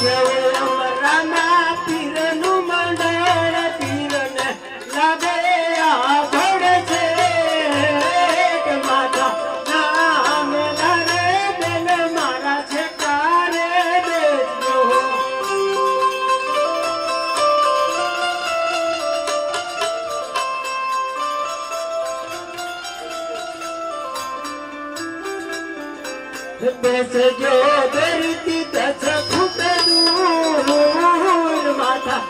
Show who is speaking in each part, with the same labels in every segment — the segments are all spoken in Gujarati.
Speaker 1: Jai Ram Rama બેસજો ધરતી દસ ફૂટનું માથા.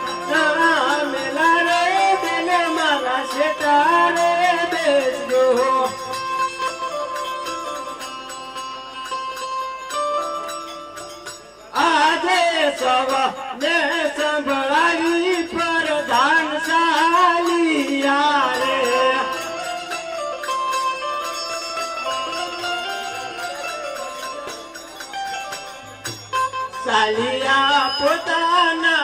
Speaker 1: મેલા રે તેને મારા સંભળાવી પર ધાન સાલિયા ચાલ્યા પોતાના